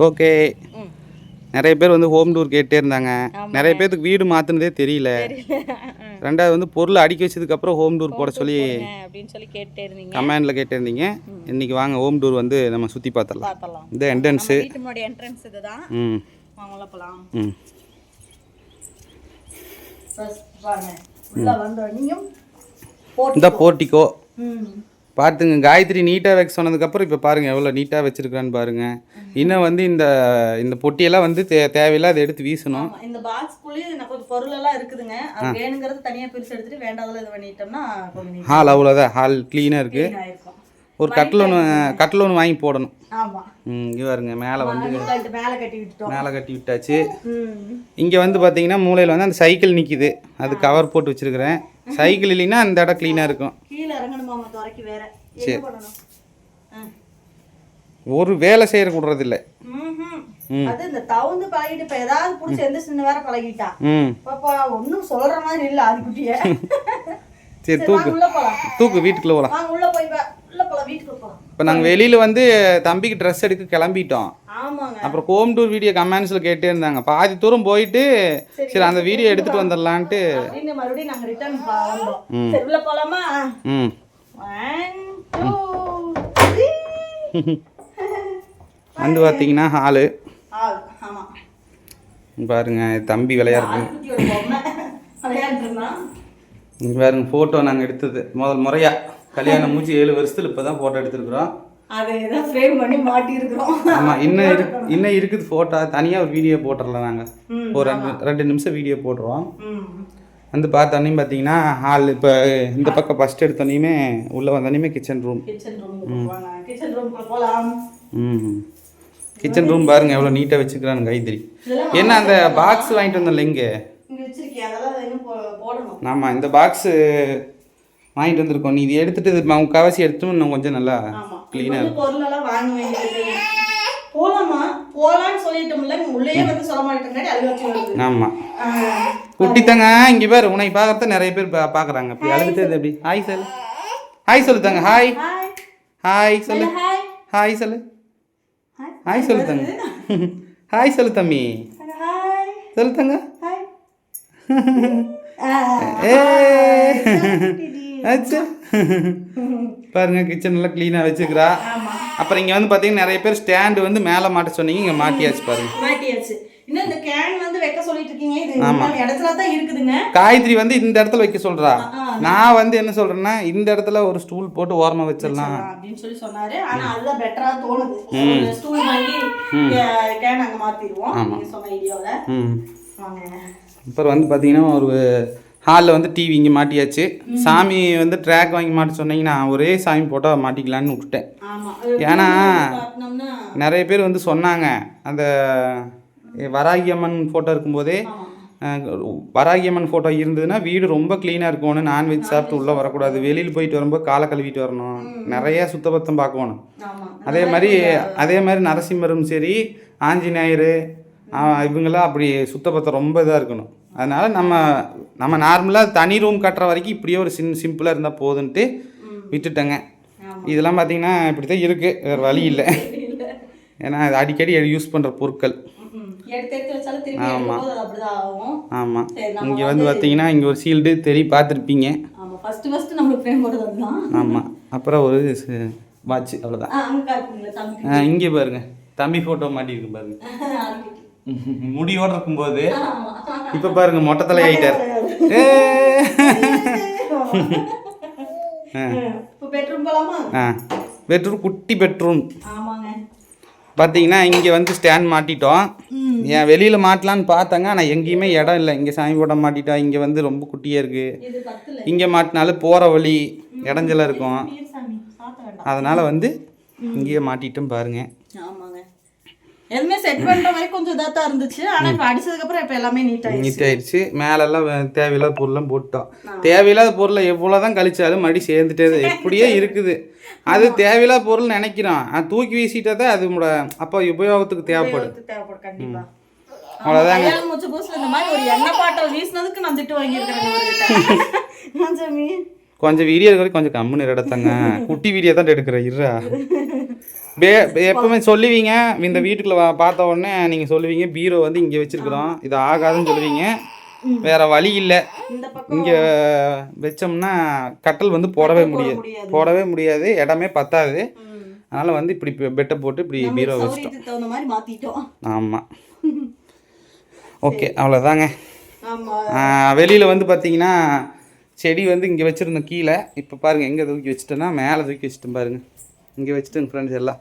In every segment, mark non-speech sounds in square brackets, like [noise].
Okay. நிறைய பேர் வந்து ஹோம் டூர் கேட்டே இருந்தாங்க. நிறைய பேருக்கு வீடு மாற்றினதே தெரியல. [laughs] ரெண்டாவது வந்து பொருள் அடுக்கி வச்சதுக்கப்புறம் ஹோம் டூர் போட சொல்லி அப்படின்னு சொல்லி கேட்டே இருந்தீங்க. கமெண்டில் கேட்டிருந்தீங்க இன்னைக்கு வாங்க ஹோம் டூர் வந்து நம்ம சுற்றி பார்த்தரலாம் பார்த்தலாம் இந்த என்ட்ரன்ஸு என்ட்ரன்ஸ் இதுதான். ம். வாங்கல போலாம். ம். ஃபர்ஸ்ட் பாருங்க உள்ள வந்தோடனையும் போட்டு இந்த போர்ட்டிக்கோ ம். பார்த்துங்க காயத்ரி நீட்டாக வைக்க சொன்னதுக்கப்புறம் இப்போ பாருங்கள் எவ்வளோ நீட்டாக வச்சுருக்கான்னு பாருங்கள் இன்னும் வந்து இந்த இந்த பொட்டியெல்லாம் வந்து தே தேவையில்ல அதை எடுத்து வீசணும். இந்த பாக்ஸ்க்குள்ளேயே கொஞ்சம் பொருள் எல்லாம் இருக்குதுங்க. அது வேணுங்கிறது தனியா பிரிச்சு எடுத்துட்டு வேண்டாதெல்லாம் இது பண்ணிட்டோம்னா ஹால் அவ்வளோதான் ஹால் க்ளீனாக இருக்குது ஒரு கட்டில் ஒன்று கட்டில் ஒன்று வாங்கி போடணும். ம் இங்கே பாருங்க மேலே வந்து மேல கட்டி விட்டாச்சு. இங்கே வந்து பார்த்தீங்கன்னா மூலையில் வந்து அந்த சைக்கிள் நிற்கிது அது கவர் போட்டு வச்சுருக்கிறேன். சைக்கிள் இல்லைன்னா அந்த இடம் க்ளீனாக இருக்கும். கீழே இறங்கணுமாமா துறைக்கு வேற? ஆ. ஒரு வேலை செய்கிற விட்றதில்ல. ம்ஹும். அது இந்த தவுந்து பழகிட்டு இப்ப ஏதாவது புடிச்சு சின்ன வேற பழகிட்டா. பாப்பா ஒண்ணும் சொல்ற மாதிரி இல்ல ஆதிக்குட்டிய. [laughs] சரி தூக்கு. தூக்கு வீட்டுக்குள்ளே போகலாம் இப்போ நாங்கள் வெளியில் வந்து தம்பிக்கு ட்ரெஸ் எடுக்க கிளம்பிட்டோம். அப்புறம் ஹோம் டூர் வீடியோ கமெண்ட்ஸில் கேட்டே இருந்தாங்க. பாதி தூரம் போயிட்டு சரி அந்த வீடியோ எடுத்துகிட்டு வந்துடலான்ட்டு ம். [laughs] வந்து பார்த்தீங்கன்னா ஹாலு பாருங்க தம்பி விளையாடுறது இங்க பாருங்க ஃபோட்டோ நாங்கள் எடுத்தது. முதல் முறையாக கல்யாணம் முடிச்சு ஏழு வருஷத்துல இப்போ தான் ஃபோட்டோ எடுத்துருக்குறோம். அதை ஃப்ரேம் பண்ணி மாட்டி இருக்கிறோம் ஆமாம் இன்னும் இரு இன்னும் இருக்குது ஃபோட்டோ தனியாக ஒரு வீடியோ போட்டுடலாம் நாங்கள் ஒரு ரெண்டு ரெண்டு நிமிஷம் வீடியோ போட்டுருவோம். வந்து பார்த்தோன்னே பார்த்தீங்கன்னா ஹால் இப்போ இந்த பக்கம் ஃபஸ்ட் எடுத்தோன்னே உள்ளே வந்தோன்னே கிச்சன் ரூம் ம். கிச்சன் ரூம் பாருங்க எவ்வளோ நீட்டாக வச்சுக்கிறாங்க கைத்திரி என்ன அந்த பாக்ஸ் வாங்கிட்டு வந்தோம்ல இங்கே? ஆமாம் இந்த பாக்ஸு வாங்கிட்டு வந்திருக்கோம். நீ இது எடுத்துட்டு இது முக்கால்வாசி எடுத்து இன்னும் கொஞ்சம் நல்லா க்ளீனாக கொஞ்சம் பொருள் எல்லாம் வாங்க வேண்டியது போலாமா? போலான்னு சொல்லிட்டோம்ல உள்ளேயே வந்து சொல்ல வருது. ஆமாம் குட்டித்தங்க இங்கே பாரு உன்னை பார்க்கறத நிறைய பேர் பார்க்குறாங்க. இப்படி அழுதுட்டு எப்படி? ஹாய் சொல்லு. ஹாய் சொல்லு தங்க. ஹாய் ஹாய் சொல்லு. ஹாய் சொல்லு. ஹாய் ஹாய் [laughs] சொல்லு தங்க. ஹாய் சொல்லு தம்பி. ஹாய் அச்சா. பாருங்க கிச்சன் எல்லாம் க்ளீனாக வச்சுக்கிறா அப்புறம் இங்கே வந்து பார்த்தீங்கன்னா நிறைய பேர் ஸ்டாண்டு வந்து மேலே மாட்ட சொன்னீங்க இங்கே மாட்டியாச்சு பாருங்க. மாட்டியாச்சு. இன்னும் இந்த கேன் வந்து வைக்க சொல்லிட்டு இருக்கீங்க. இது இந்த இடத்துல தான் இருக்குதுங்க. காயத்ரி வந்து இந்த இடத்துல வைக்க சொல்றா. நான் வந்து என்ன சொல்றேன்னா இந்த இடத்துல ஒரு ஸ்டூல் போட்டு ஓரமா வச்சிடலாம். அப்படின்னு சொல்லி சொன்னாரு. ஆனா அதுதான் பெட்டரா தோணுது. ஸ்டூல் வாங்கி கேன் அங்க மாத்திடுவோம். நீங்க சொன்ன ஐடியால ம். வாங்க அப்புறம் வந்து பார்த்தீங்கன்னா ஒரு ஹாலில் வந்து டிவி இங்கே மாட்டியாச்சு. சாமி வந்து ட்ராக் வாங்கி மாட்ட சொன்னீங்கன்னா ஒரே சாமி போட்டால் மாட்டிக்கலான்னு விட்டுட்டேன். ஏன்னா நிறைய பேர் வந்து சொன்னாங்க. அந்த வராகி அம்மன் ஃபோட்டோ இருக்கும்போதே ஆமா. அஹ், வராகி அம்மன் ஃபோட்டோ இருந்ததுன்னா வீடு ரொம்ப க்ளீனாக இருக்கணும் நான்வெஜ் சாப்பிட்டு உள்ளே வரக்கூடாது. வெளியில் போயிட்டு வரும்போது காலை கழுவிட்டு வரணும். நிறைய சுத்தபத்தம் பார்க்கணும். அதே மாதிரி அதே மாதிரி நரசிம்மரும் சரி ஆஞ்சநேயர் இவங்கெல்லாம் அப்படி சுத்தபத்தம் ரொம்ப இதாக இருக்கணும். அதனால நம்ம நம்ம நார்மலாக தனி ரூம் கட்டுற வரைக்கும் இப்படியே ஒரு சின் சிம்பிளாக இருந்தால் போதுன்ட்டு விட்டுட்டேங்க. இதெல்லாம் பார்த்தீங்கன்னா இப்படி தான் இருக்குது வேறு வழி இல்லை. [laughs] ஏன்னா அது அடிக்கடி யூஸ் பண்ணுற பொருட்கள். ஆமாம் நம்ம இங்கே வந்து பார்த்தீங்கன்னா இங்கே ஒரு சீல்டு தெரி பார்த்துருப்பீங்க. ஆமாம் அப்புறம் ஒரு வாட்ச் அவ்வளோதான் இங்கே பாருங்க. தம்பி ஃபோட்டோ மாட்டியிருக்கு பாருங்க. [laughs] அதுக்கிட்ட. [laughs] முடியோடு இருக்கும்போது. இப்போ பாருங்க மொட்டை தலை ஆயிட்டார். பெட்ரூம் குட்டி பெட்ரூம். பார்த்தீங்கன்னா இங்கே வந்து ஸ்டாண்ட் மாட்டிட்டோம். ஏன் வெளியில் மாட்டலான்னு பார்த்தாங்க. ஆனால் எங்கேயுமே இடம் இல்லை. இங்கே சாமி போட்ட மாட்டிட்டோம் இங்கே வந்து ரொம்ப குட்டியாக இருக்குது இங்கே மாட்டினாலும் போகிற வழி இடைஞ்சலாக இருக்கும். அதனால் வந்து இங்கேயே மாட்டிட்டோம் பாருங்க. ஆமாங்க எதுவுமே செட் பண்ற மாதிரி கொஞ்சம் இதா தான் இருந்துச்சு. ஆனா இப்ப அடிச்சதுக்கு அப்புறம் இப்ப எல்லாமே நீட் ஆயிடுச்சு. நீட் ஆயிடுச்சு. மேலெல்லாம் தேவையில்லாத பொருள்லாம் போட்டோம் தேவையில்லாத பொருளை எவ்வளோதான் கழிச்சாலும் மறுபடியும் சேர்ந்துட்டே தான் எப்படியே இருக்குது. அது தேவையில்லாத பொருள் நினைக்கிறோம் அது தூக்கி வீசிட்டா தான் அது அப்போ உபயோகத்துக்கு தேவைப்படும். தேவைப்படும் கண்டிப்பா. அவ்வளோதாங்க முடிச்ச புதுசுல இந்த மாதிரி ஒரு எண்ணெய் பாட்டல் வீசினதுக்கு நான் திட்டு வாங்கியிருக்கிறேன் [laughs] கொஞ்சம் வீடியோ கொஞ்சம் கம்முன்னு எடுத்தாங்க குட்டி வீடியோ தான் எடுக்கிறேன் இருறா எப்பவுமே சொல்லுவீங்க. இந்த வீட்டுக்குள்ள பார்த்த உடனே நீங்கள் சொல்லுவீங்க. பீரோ வந்து இங்கே வச்சிருக்கிறோம். இது ஆகாதுன்னு சொல்லுவீங்க. வேற வழி இல்லை. இங்கே வச்சோம்னா கட்டல் வந்து போடவே போட முடியாது. போடவே முடியாது. இடமே பத்தாது. அதனால் வந்து இப்படி பெட்டை போட்டு இப்படி பீரோ வச்சிட்டோம். ஆமாம் ஓகே அவ்வளோதாங்க ஆமா. வெளியில் வந்து பார்த்தீங்கன்னா செடி வந்து இங்கே வச்சுருந்தோம் கீழே. இப்போ பாருங்கள் எங்கே தூக்கி வச்சுட்டேன்னா மேலே தூக்கி வச்சுட்டேன் பாருங்கள் இங்கே வச்சுட்டேங்க ஃப்ரெண்ட்ஸ் எல்லாம்.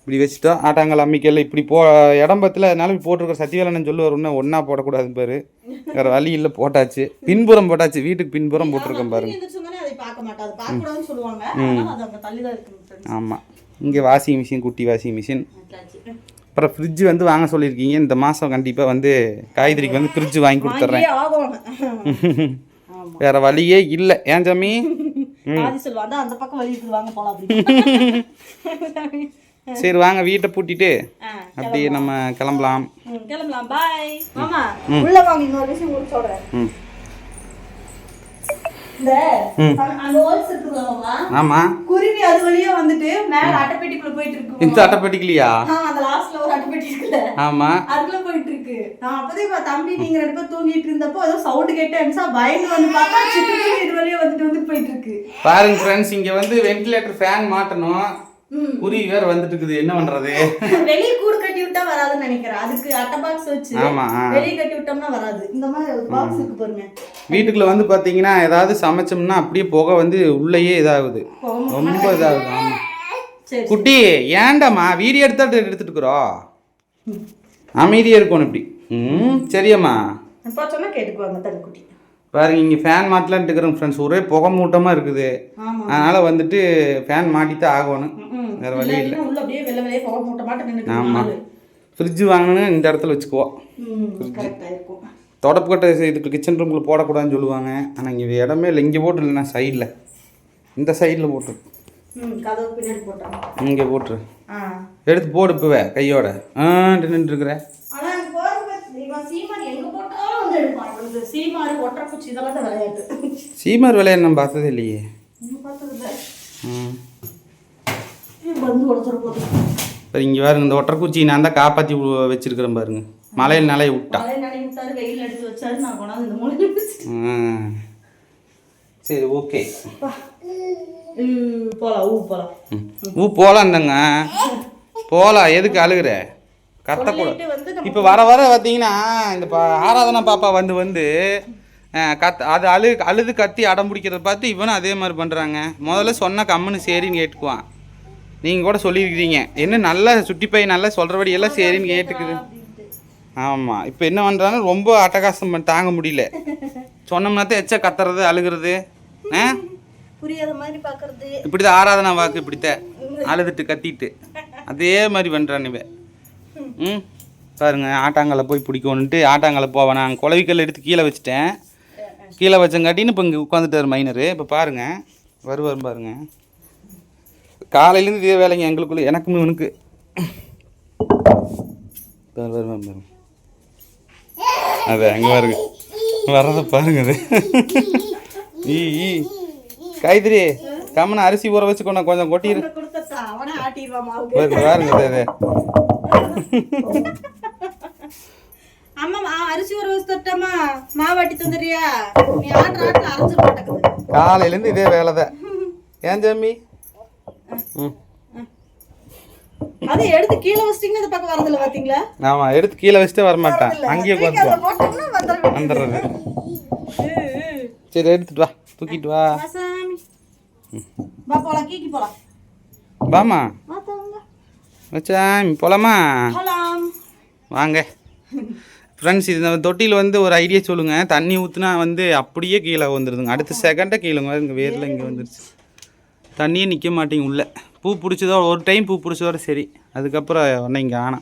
இப்படி வச்சுட்டோம் ஆட்டாங்கல் அம்மிக்கல் இப்படி போ இடம் பத்தில் அதனால இப்படி போட்டிருக்கிற சத்தியவேலன் சொல்லுவார் இன்னும் ஒன்றா போடக்கூடாதுன்னு பாரு. வேறு வழி இல்லை போட்டாச்சு. பின்புறம் போட்டாச்சு. வீட்டுக்கு பின்புறம் போட்டிருக்கேன் பாருங்க. ஆமாம் இங்கே வாஷிங் மிஷின் குட்டி வாஷிங் மிஷின். அப்புறம் ஃப்ரிட்ஜ் வந்து வாங்க சொல்லியிருக்கீங்க. இந்த மாதம் கண்டிப்பாக வந்து காய்கறிக்கு வந்து ஃப்ரிட்ஜ் வாங்கி கொடுத்துட்றேன். [laughs] வேறு வழியே இல்லை. ஏன் சாமி ஆதி சொல்லுவாங்க அந்த பக்கம் இருக்குது வாங்க போலாம் சரி வாங்க வீட்டை பூட்டிட்டு அப்படியே நம்ம கிளம்பலாம். கிளம்பலாம். பாய் மாமா உள்ள வாங்க இன்னொரு விஷயம் உங்களுக்கு சொல்றேன். குருவி அது வழியா வந்துட்டு மேல அட்டைப்பெட்டிக்குள்ள போயிட்டு இருக்கு இந்த அட்டைப்பட்டிக்கலையா அந்த லாஸ்ட்ல ஒரு அட்டைப்பெட்டி இருக்குல்ல ஆமாம் அதுக்குள்ள போயிட்டு இருக்கு நான் அப்பதே தம்பி நீங்க ரெண்டு பேரும் தூங்கிட்டு இருந்தப்போ ஏதோ சவுண்ட் கேட்டேன் பயந்து வந்து பார்த்தா சிட்டுக்குருவி இது வழியா வந்துட்டு வந்துட்டு போயிட்டு இருக்கு பாருங்க ஃப்ரெண்ட்ஸ் இங்கே வந்து வென்டிலேட்டர் ஃபேன் மாட்டணும். குருவி வேற வந்துட்டு இருக்குது என்ன பண்ணுறது வெளிய கூடு கட்டி விட்டா வராதுன்னு நினைக்கிறேன். அதுக்கு அட்டை பாக்ஸ் வச்சு வெளிய கட்டி விட்டோம்னா வராது. இந்த மாதிரி பாக்ஸ் இருக்கு பாருங்க. வீட்டுக்குள்ள வந்து பார்த்தீங்கன்னா ஏதாவது சமைச்சோம்னா அப்படியே புகை வந்து உள்ளேயே இதாகுது. ரொம்ப இதாகுது. சரி குட்டி ஏன்டாம்மா? வீடியோ எடுத்தாட்டு எடுத்துட்டு இருக்கிறோம் அமைதியாக இருக்கணும் இப்படி. ம் சரியம்மா. சொன்னா கேட்டுக்குவாங்க தள்ளிக்குட்டி பாருங்க இங்கே ஃபேன் மாட்டலான்ட்டு இருக்கிறோம் ஃப்ரெண்ட்ஸ் ஒரே புகை மூட்டமாக இருக்குது. அதனால் வந்துட்டு ஃபேன் மாட்டித்தான் ஆகணும். வேற வழி இல்லை ஆமாம். ஃப்ரிட்ஜ் வாங்கணும்னு இந்த இடத்துல வச்சுக்குவோம் ம் கரெக்டா இருக்கும். தொடப்பு கட்டை இதுக்கு கிச்சன் ரூமில் போடக்கூடாதுன்னு சொல்லுவாங்க. ஆனால் இங்கே இடமே இல்லை. இங்கே போட்டு இல்லைண்ணா சைடில் இந்த சைடில் போட்டாங்க இங்கே போட்டுரு. எடுத்து போடு இப்போவே கையோட. ஆ நின்றுருக்குற ஆனா இங்க போறது பாத்து- இவன் சீமான் எங்க போட்டாலும் வந்து சீமாரு ஒட்டரைக்குச்சி இதெல்லாம் தான் விளையாட்டு. சீமர் விலையை நான் பார்த்ததே இல்லையே. இன்னும் ம். ஒருத்தர் போகுது இப்போ இங்கே பாருங்க இந்த ஒட்டரைக்குச்சி நான் தான் காப்பாற்றி வச்சிருக்கிறேன் பாருங்க. மலையில் நிலைய விட்டா. மழை நனைய விட்டாரு வெயில் அடிச்சு வச்சாரு நான் கொண்டாந்து இந்த மூலையில வச்சுட்டு ம். சரி ஓகே. ம், போலாம் ஊ போலாம். ம். ஊ போகலாம் தங்க போகலாம் எதுக்கு அழுகுற? கத்தக்கூடாது இப்போ வர வர பார்த்தீங்கன்னா இந்த பா ஆராதனா பாப்பா வந்து வந்து கத் அது அழு அழுது கத்தி அடம் பிடிக்கிறத பார்த்து இவனும் அதே மாதிரி பண்ணுறாங்க முதல்ல சொன்ன கம்முன்னு சரின்னு கேட்டுக்குவான். நீங்கள் கூட சொல்லியிருக்கிறீங்க என்ன நல்லா சுட்டி பையன் நல்லா சொல்கிறபடி எல்லாம் சரின்னு கேட்டுக்குது. ஆமாம் இப்போ என்ன பண்ணுறாங்க ரொம்ப அட்டகாசம் தாங்க முடியல. [laughs] சொன்னோம்னா தான் எச்ச கத்துறது அழுகிறது. ஆ? புரியாத மாதிரி பாக்குறது. இப்படி தான் ஆராதனா வாக்கு இப்படித்தான். அழுதுட்டு கத்திட்டு. அதே மாதிரி பண்ணுறான் இவன். ம்? பாருங்க ஆட்டாங்கலை போய் பிடிக்கணுன்ட்டு ஆட்டாங்கலை போவேன் நான் குளவிக்கல் எடுத்து கீழே வச்சுட்டேன். கீழே வச்சங்காட்டின்னு இப்போ இங்கே உட்காந்துட்டார் மைனரு. இப்போ பாருங்கள் வருவார் பாருங்க. காலையிலேருந்து இதே வேலைங்க எங்களுக்குள்ளே எனக்கும் இவனுக்கு. வருவார் பாருங்க. அது அங்கே பாருங்க. வர்றதை பாருங்க. அது ஈ ஈ. காய்திரி கம்மனை அரிசி ஊற வச்சு கொண்டா கொஞ்சம் கொட்டிடு பாருங்க இது, அம்மா அரிசி ஒரு வச்சு தட்டமா மாவாட்டி தந்துறியா நீ காலையிலேருந்து இதே வேலை தான் ஏன் சாமி ம். அதை எடுத்து கீழே வச்சிட்டீங்கன்னா இந்த பக்கம் வரதில்ல பாத்தீங்களா? ஆமாம் எடுத்து கீழே வச்சுட்டே அங்கேயே அதுல பார்த்துக்குவான் போட்டோம்னா வந்துட வந்துடுறது. சரி எடுத்துட்டு வா. தூக்கிட்டு வா. வா போலாம் கீக்கி போலாம். வாமா வச்சாமி போலாமா? வாங்க. ஃப்ரெண்ட்ஸ் இது தொட்டியில் வந்து ஒரு ஐடியா சொல்லுங்கள் தண்ணி ஊற்றுனா வந்து அப்படியே கீழே வந்துடுதுங்க அடுத்த செகண்டே கீழே இங்கே வேரில் இங்கே வந்துருச்சு தண்ணியே நிற்க மாட்டேங்க உள்ள. பூ பிடிச்சதோ ஒரு டைம் பூ பிடிச்சதோட சரி. அதுக்கப்புறம் ஒன்றும் இங்கே ஆனா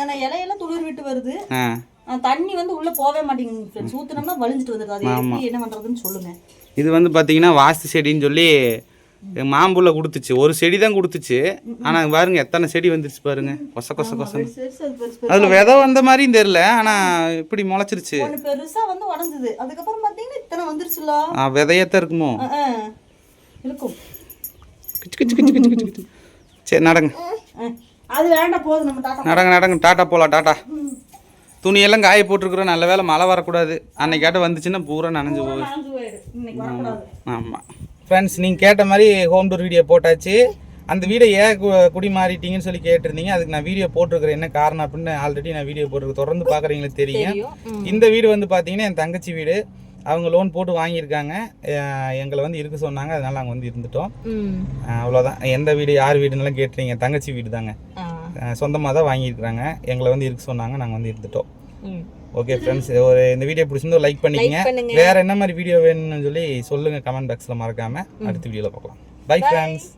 ஏன்னா இலையெல்லாம் துளிர் விட்டு வருது. தண்ணி வந்து உள்ள போவே மாட்டேங்குது ஃப்ரெண்ட்ஸ் ஊத்துனோம்னா வலிஞ்சிட்டு அது எப்படி என்ன பண்றதுன்னு சொல்லுங்க. இது வந்து பார்த்தீங்கன்னா வாஸ்து செடின்னு சொல்லி மாம்புள்ள கொடுத்துச்சு. ஒரு செடி தான் கொடுத்துச்சு. ஆனால் பாருங்க எத்தனை செடி வந்துருச்சு பாருங்க. கொச கொச கொச அதில் விதை வந்த மாதிரியும் தெரில ஆனால் இப்படி முளைச்சிருச்சு. ஒண்ணு பெருசா வந்து உடஞ்சது அதுக்கப்புறம் பாத்தீங்கன்னா இத்தனை வந்துருச்சுல. ஆ, விதையத்தான் இருக்குமோ. இருக்கும். கிச்சு கிச்சு கிச்சு கிச்சு சரி நடங்க. அஹ், அது வேண்டாம் போதும் நம்ம டாட்டா நடங்க நடங்க. டாட்டா போகலாம் டாட்டா. துணியெல்லாம் காய போட்டிருக்கிறோம். நல்ல வேளை மழை வரக்கூடாது. அன்னைக்காட்ட வந்துச்சுன்னா பூரா நனைஞ்சு போகுது ஆமாம் ஃப்ரெண்ட்ஸ் நீங்கள் கேட்ட மாதிரி ஹோம் டூர் வீடியோ போட்டாச்சு. அந்த வீடியோ ஏன் கு- குடி மாறிட்டீங்கன்னு சொல்லி கேட்டிருந்தீங்க. அதுக்கு நான் வீடியோ போட்டிருக்கிறேன் என்ன காரணம் அப்படின்னு ஆல்ரெடி நான் வீடியோ போட்டிருக்கேன் தொடர்ந்து பார்க்குறீங்களுக்கு தெரியும். இந்த வீடு வந்து பார்த்தீங்கன்னா என் தங்கச்சி வீடு. அவங்க லோன் போட்டு வாங்கியிருக்காங்க. எங்களை வந்து இருக்க சொன்னாங்க. அதனால நாங்கள் வந்து இருந்துட்டோம். அவ்வளோதான் எந்த வீடு யார் வீடுன்னெலாம் கேட்டுறீங்க தங்கச்சி வீடு தாங்க சொந்தமாக தான் வாங்கியிருக்கிறாங்க. எங்களை வந்து இருக்க சொன்னாங்க. நாங்கள் வந்து இருந்துட்டோம். ஓகே ஃப்ரெண்ட்ஸ் ஒரு இந்த வீடியோ பிடிச்சிருந்தா லைக் பண்ணிக்கங்க. வேற என்ன மாதிரி வீடியோ வேணும்னு சொல்லி சொல்லுங்க கமெண்ட் பாக்ஸில் மறக்காம. அடுத்த வீடியோவில் பார்க்கலாம். Bye friends